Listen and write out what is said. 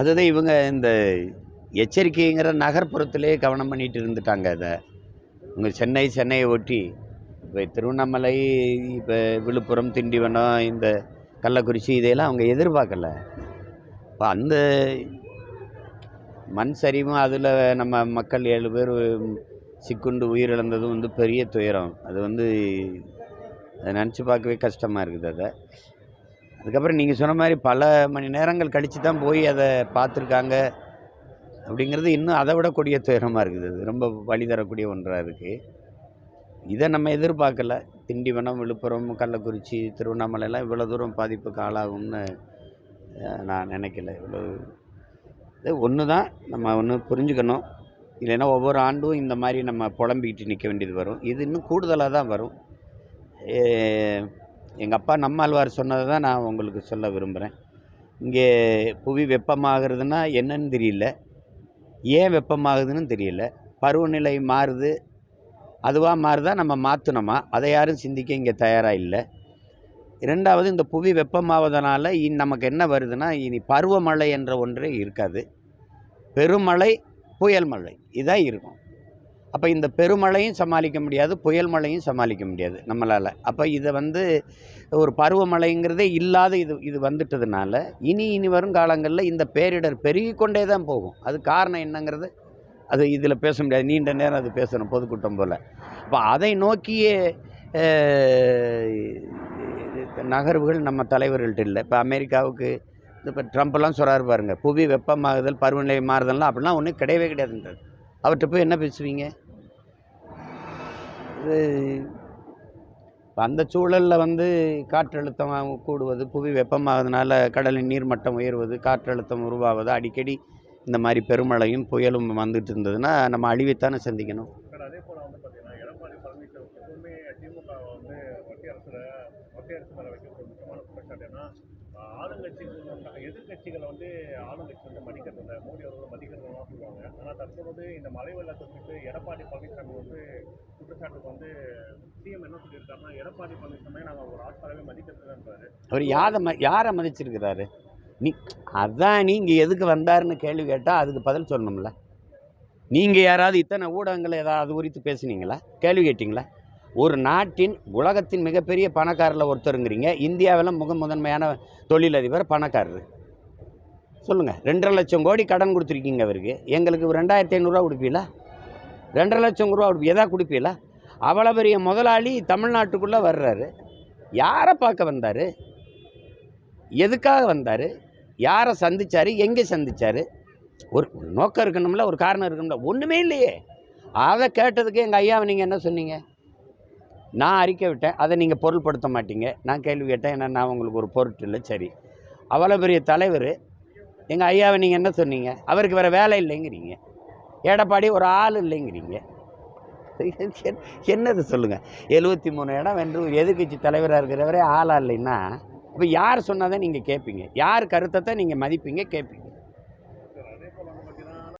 அதுதான் இவங்க இந்த எச்சரிக்கைங்கிற நகர்ப்புறத்திலே கவனம் பண்ணிட்டு இருந்துட்டாங்க அதை. இவங்க சென்னை சென்னையை ஒட்டி. இப்போ திருவண்ணாமலை இப்போ விழுப்புரம் திண்டிவனம் இந்த கள்ளக்குறிச்சி இதையெல்லாம் அவங்க எதிர்பார்க்கல. இப்போ அந்த மண் சரிவும் அதில் நம்ம மக்கள் ஏழு பேர் சிக்குண்டு உயிரிழந்ததும் வந்து பெரிய துயரம். அது வந்து அதை நினச்சி பார்க்கவே கஷ்டமாக இருக்குது அதை. அதுக்கப்புறம் நீங்கள் சொன்ன மாதிரி பல மணி நேரங்கள் கழித்து தான் போய் அதை பார்த்துருக்காங்க. அப்படிங்கிறது இன்னும் அதை விட கொடிய துயரமாக இருக்குது. அது ரொம்ப வழி தரக்கூடிய ஒன்றாக இருக்குது இதை நம்ம எதிர்பார்க்கல. திண்டிவனம் விழுப்புரம் கள்ளக்குறிச்சி திருவண்ணாமலைலாம் இவ்வளோ தூரம் பாதிப்புக்கு ஆளாகும்னு நான் நினைக்கல. இவ்வளோ இது ஒன்று தான் நம்ம ஒன்று புரிஞ்சுக்கணும். இல்லைன்னா ஒவ்வொரு ஆண்டும் இந்த மாதிரி நம்ம புலம்பிக்கிட்டு நிற்க வேண்டியது வரும். இது இன்னும் கூடுதலாக தான் வரும் எங்கள் அப்பா நம்மாழ்வார் சொன்னதை தான் நான் உங்களுக்கு சொல்ல விரும்புகிறேன் இங்கே புவி வெப்பமாகிறதுனா என்னன்னு தெரியல. ஏன் வெப்பமாகுதுன்னு தெரியல. பருவநிலை மாறுது. அதுவாக மாறுதா நம்ம மாற்றணுமா அதை யாரும் சிந்திக்க இங்கே தயாராக இல்லை. இரண்டாவது இந்த புவி வெப்பமாவதனால இனி நமக்கு என்ன வருதுன்னா இனி பருவமழை என்ற ஒன்றே இருக்காது. பெருமழை புயல் மழை. இதான் இருக்கும். அப்போ இந்த பெருமழையும் சமாளிக்க முடியாது புயல் மழையும் சமாளிக்க முடியாது நம்மளால். அப்போ இதை வந்து ஒரு பருவமழைங்கிறதே இல்லாத இது இது வந்துட்டதுனால இனி இனி வரும் காலங்களில் இந்த பேரிடர் பெருகி கொண்டே தான் போகும். அது காரணம் என்னங்கிறது அது இதில் பேச முடியாது. நீண்ட நேரம் அது பேசணும் பொதுக்கூட்டம் போல். அப்போ அதை நோக்கியே நகர்வுகள் நம்ம தலைவர்கள்ட்ட இல்லை. இப்போ அமெரிக்காவுக்கு இப்போ ட்ரம்ப்லாம் சொல்கிறாரு பாருங்கள் புவி வெப்பமாகுதல் பருவநிலை மாறுதல்லாம் அப்படிலாம் ஒன்றும் கிடையவே கிடையாதுன்றது அவர்கிட்ட போய் என்ன பேசுவீங்க? இது அந்த சூழலில் வந்து காற்றழுத்தம் கூடுவது புவி வெப்பமாகிறதுனால கடலின் நீர்மட்டம் உயர்வது காற்றழுத்தம் உருவாவது அடிக்கடி இந்த மாதிரி பெருமழையும் புயலும் வந்துட்டு இருந்ததுன்னா நம்ம அழிவைத்தானே சந்திக்கணும். அதே போல் வந்து பார்த்தீங்கன்னா எடப்பாடி பழனிசாமி எப்பவுமே திமுக வந்து மத்திய அரசில் மத்திய அரசு மேலே வைக்கிற ஒரு முக்கியமான குற்றச்சாட்டு. ஏன்னா ஆளுங்கட்சிகள் எதிர்கட்சிகளை வந்து ஆளுங்கட்சி வந்து மதிக்கிறதில்ல மோடி அவர்கள் மதிக்கிறதுலாம் சொல்லுவாங்க. ஆனால் தற்பொழுது இந்த மழை வெள்ளத்துக்கு எடப்பாடி பழனிசாமி வந்து குற்றச்சாட்டுக்கு வந்து சிஎம் என்ன சொல்லியிருக்காருன்னா எடப்பாடி பழனிசாமியை நாங்கள் ஒரு ஆட்களாகவே மதிக்கிறதுன்றாரு அவர் யாரை ம யாரை மதிச்சிருக்கிறாரு நீ அதான் நீங்கள் எதுக்கு வந்தாருன்னு கேள்வி கேட்டால் அதுக்கு பதில் சொல்லணும்ல. நீங்கள் யாராவது இத்தனை ஊடகங்கள் ஏதாவது குறித்து பேசுனீங்களா? கேள்வி கேட்டிங்களா? ஒரு நாட்டின் உலகத்தின் மிகப்பெரிய பணக்காரில் ஒருத்தருங்கிறீங்க. இந்தியாவில் முக முதன்மையான தொழிலதிபர் பணக்காரர். சொல்லுங்கள் ரெண்டரை லட்சம் கோடி கடன் கொடுத்துருக்கீங்க அவருக்கு. எங்களுக்கு ஒரு ரெண்டாயிரத்தி ஐநூறுரூவா கொடுப்பீங்களா? ரெண்டரை லட்சம் ரூபா கொடுப்பீ எதா கொடுப்பீங்களா? அவ்வளோ பெரிய முதலாளி தமிழ்நாட்டுக்குள்ளே வர்றாரு. யாரை பார்க்க வந்தார்? எதுக்காக வந்தார்? யாரை சந்திச்சார்? எங்கே சந்திச்சார்? ஒரு நோக்கம் இருக்கணும்ல ஒரு காரணம் இருக்கணும்ல. ஒன்றுமே இல்லையே. அதை கேட்டதுக்கு எங்கள் ஐயாவை நீங்கள் என்ன சொன்னீங்க? நான் அறிக்கை விட்டேன். அதை நீங்கள் பொருள்படுத்த மாட்டீங்க. நான் கேள்வி கேட்டேன். ஏன்னா நான் உங்களுக்கு ஒரு பொருட்டு இல்லை. சரி. அவ்வளோ பெரிய தலைவர் எங்கள் ஐயாவை நீங்கள் என்ன சொன்னீங்க? அவருக்கு வேறு வேலை இல்லைங்கிறீங்க. எடப்பாடி ஒரு ஆள் இல்லைங்கிறீங்க. என்னது சொல்லுங்கள் எழுபத்தி மூணு இடம் வென்று எதிர்க்கட்சி தலைவராக இருக்கிறவரே ஆளாக இல்லைன்னா இப்போ யார் சொன்னதை நீங்கள் கேட்பீங்க யார் கருத்தை நீங்கள் மதிப்பீங்க கேட்பீங்க